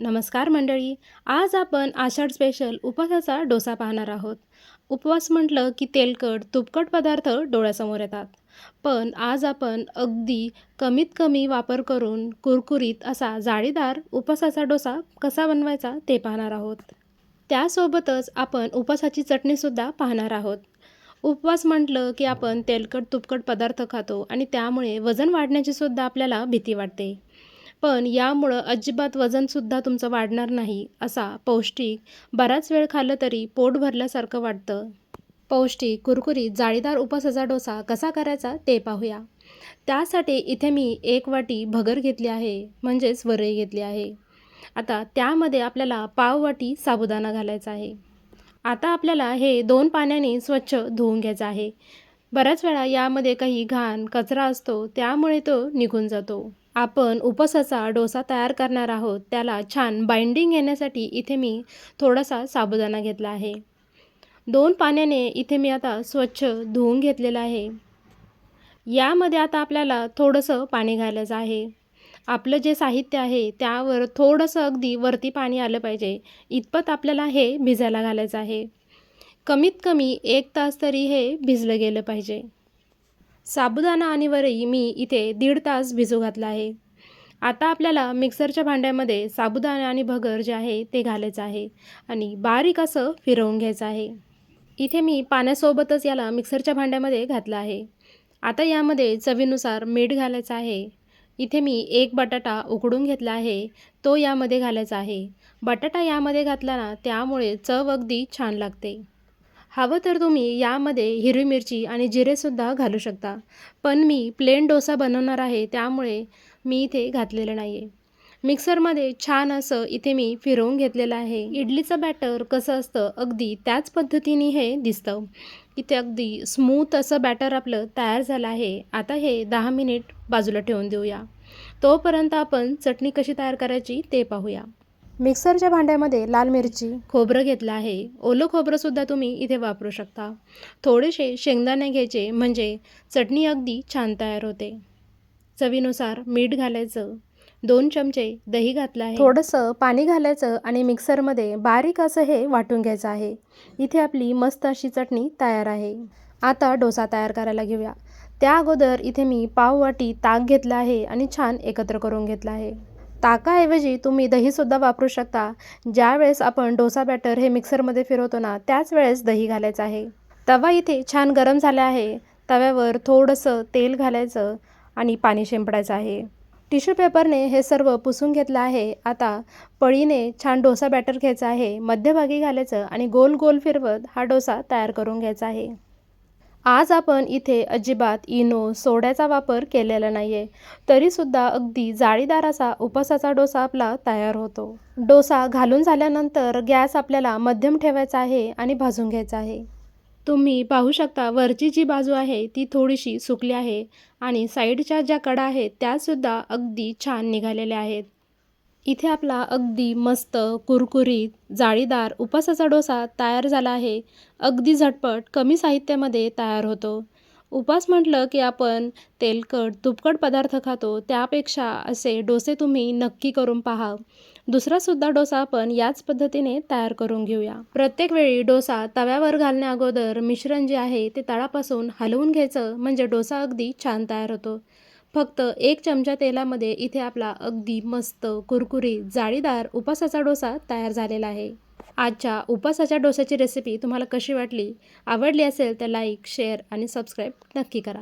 नमस्कार मंडळी आज आपण आषाढ स्पेशल उपवासाचा डोसा पाहणार आहोत. उपवास म्हटलं की तेलकट तुपकट पदार्थ डोळ्यासमोर येतात. पण आज आपण अगदी कमीत कमी वापर करून कुरकुरीत असा जाळीदार उपवासाचा डोसा कसा बनवायचा ते पाहणार आहोत. त्यासोबतच आपण उपवासाची चटणीसुद्धा पाहणार आहोत. उपवास म्हटलं की आपण तेलकट तुपकट पदार्थ खातो आणि त्यामुळे वजन वाढण्याची सुद्धा आपल्याला भीती वाटते. पण यामुळं अजिबात वजनसुद्धा तुमचं वाढणार नाही असा पौष्टिक बराच वेळ खाल्लं तरी पोट भरल्यासारखं वाटतं. पौष्टिक कुरकुरीत जाळीदार उपवासाचा डोसा कसा करायचा ते पाहूया. त्यासाठी इथे मी एक वाटी भगर घेतली आहे म्हणजेच वरई घेतली आहे. आता त्यामध्ये आपल्याला पाव वाटी साबुदाणा घालायचा आहे. आता आपल्याला हे दोन पाण्याने स्वच्छ धुवून घ्यायचं आहे. बऱ्याच वेळा यामध्ये काही घाण कचरा असतो त्यामुळे तो निघून जातो. आपण उपसाचा डोसा तयार करणार आहोत त्याला छान बाइंडिंग येण्यासाठी इथे मी थोडासा साबुदाणा घेतला आहे. दोन पाण्याने इथे मी आता स्वच्छ धुवून घेतलेलं आहे. यामध्ये आता आपल्याला थोडंसं पाणी घालायचं आहे. आपलं जे साहित्य आहे त्यावर थोडंसं अगदी वरती पाणी आलं पाहिजे. इतपत आपल्याला हे भिजायला घालायचं आहे. कमीत कमी एक तास तरी हे भिजलं गेलं पाहिजे. साबुदाणा आणि वरई मी इथे दीड तास भिजू घातला आहे. आता आपल्याला मिक्सरच्या भांड्यामध्ये साबुदाणा आणि भगर जे आहे ते घालायचं आहे आणि बारीक असं फिरवून घ्यायचं आहे. इथे मी पाण्यासोबतच याला मिक्सरच्या भांड्यामध्ये घातलं आहे. आता यामध्ये चवीनुसार मीठ घालायचं आहे. इथे मी एक बटाटा उकडून घेतला आहे. तो यामध्ये घालायचा आहे. बटाटा यामध्ये घातला ना त्यामुळे चव अगदी छान लागते. हवं तर तुम्ही यामध्ये हिरवी मिरची आणि जिरेसुद्धा घालू शकता. पण मी प्लेन डोसा बनवणार आहे त्यामुळे मी इथे घातलेलं नाही आहे मिक्सरमध्ये छान असं इथे मी फिरवून घेतलेलं आहे. इडलीचं बॅटर कसं असतं अगदी त्याच पद्धतीने हे दिसतं. इथे अगदी स्मूथ असं बॅटर आपलं तयार झालं आहे. आता हे दहा मिनिट बाजूला ठेवून देऊया. तोपर्यंत आपण चटणी कशी तयार करायची ते पाहूया. मिक्सरच्या भांड्यामध्ये लाल मिरची. खोबरं घेतलं आहे. ओलं खोबरंसुद्धा तुम्ही इथे वापरू शकता. थोडेसे शेंगदाणे घ्यायचे म्हणजे चटणी अगदी छान तयार होते. चवीनुसार मीठ घालायचं. दोन चमचे दही घातलं आहे. थोडंसं पाणी घालायचं आणि मिक्सरमध्ये बारीक असं हे वाटून घ्यायचं आहे. इथे आपली मस्त अशी चटणी तयार आहे. आता डोसा तयार करायला घेऊया. त्या अगोदर इथे मी पाव वाटी ताक घेतलं आहे आणि छान एकत्र करून घेतलं आहे. ताकाऐवजी तुम्ही दहीसुद्धा वापरू शकता. ज्यावेळेस आपण डोसा बॅटर हे मिक्सरमध्ये फिरवतो ना त्याच वेळेस दही घालायचं आहे. तवा इथे छान गरम झाला आहे. तव्यावर थोडंसं तेल घालायचं आणि पाणी शिंपडायचं आहे. टिश्यू पेपरने हे सर्व पुसून घेतलं आहे. आता पळीने छान डोसा बॅटर घ्यायचा आहे. मध्यभागी घालायचं आणि गोल गोल फिरवत हा डोसा तयार करून घ्यायचा आहे. आज आपण इथे अजिबात इनो सोड्याचा वापर केलेला नाही आहे तरीसुद्धा अगदी जाळीदार असा उपसाचा डोसा आपला तयार होतो. डोसा घालून झाल्यानंतर गॅस आपल्याला मध्यम ठेवायचा आहे आणि भाजून घ्यायचा आहे. तुम्ही पाहू शकता वरची जी बाजू आहे ती थोडीशी सुकली आहे आणि साईडच्या ज्या कडा आहेत त्यासुद्धा अगदी छान निघालेल्या आहेत. इथे आपला अगदी मस्त कुरकुरीत जाळीदार उपासाचा डोसा तयार झाला आहे. अगदी झटपट कमी साहित्यामध्ये तयार होतो. उपास म्हटलं की आपण तेलकट तुपकट पदार्थ खातो. त्यापेक्षा असे डोसे तुम्ही नक्की करून पहा. दुसरासुद्धा डोसा आपण याच पद्धतीने तयार करून घेऊया. प्रत्येक वेळी डोसा तव्यावर घालण्या अगोदर मिश्रण जे आहे ते तळापासून हलवून घ्यायचं. म्हणजे डोसा अगदी छान तयार होतो. फक्त एक चमचा तेलामध्ये इथे आपला अगदी मस्त कुरकुरी जाळीदार उपासाचा डोसा तयार झालेला आहे. आजच्या उपासाच्या डोसाची रेसिपी तुम्हाला कशी वाटली? आवडली असेल तर लाईक शेअर आणि सबस्क्राईब नक्की करा.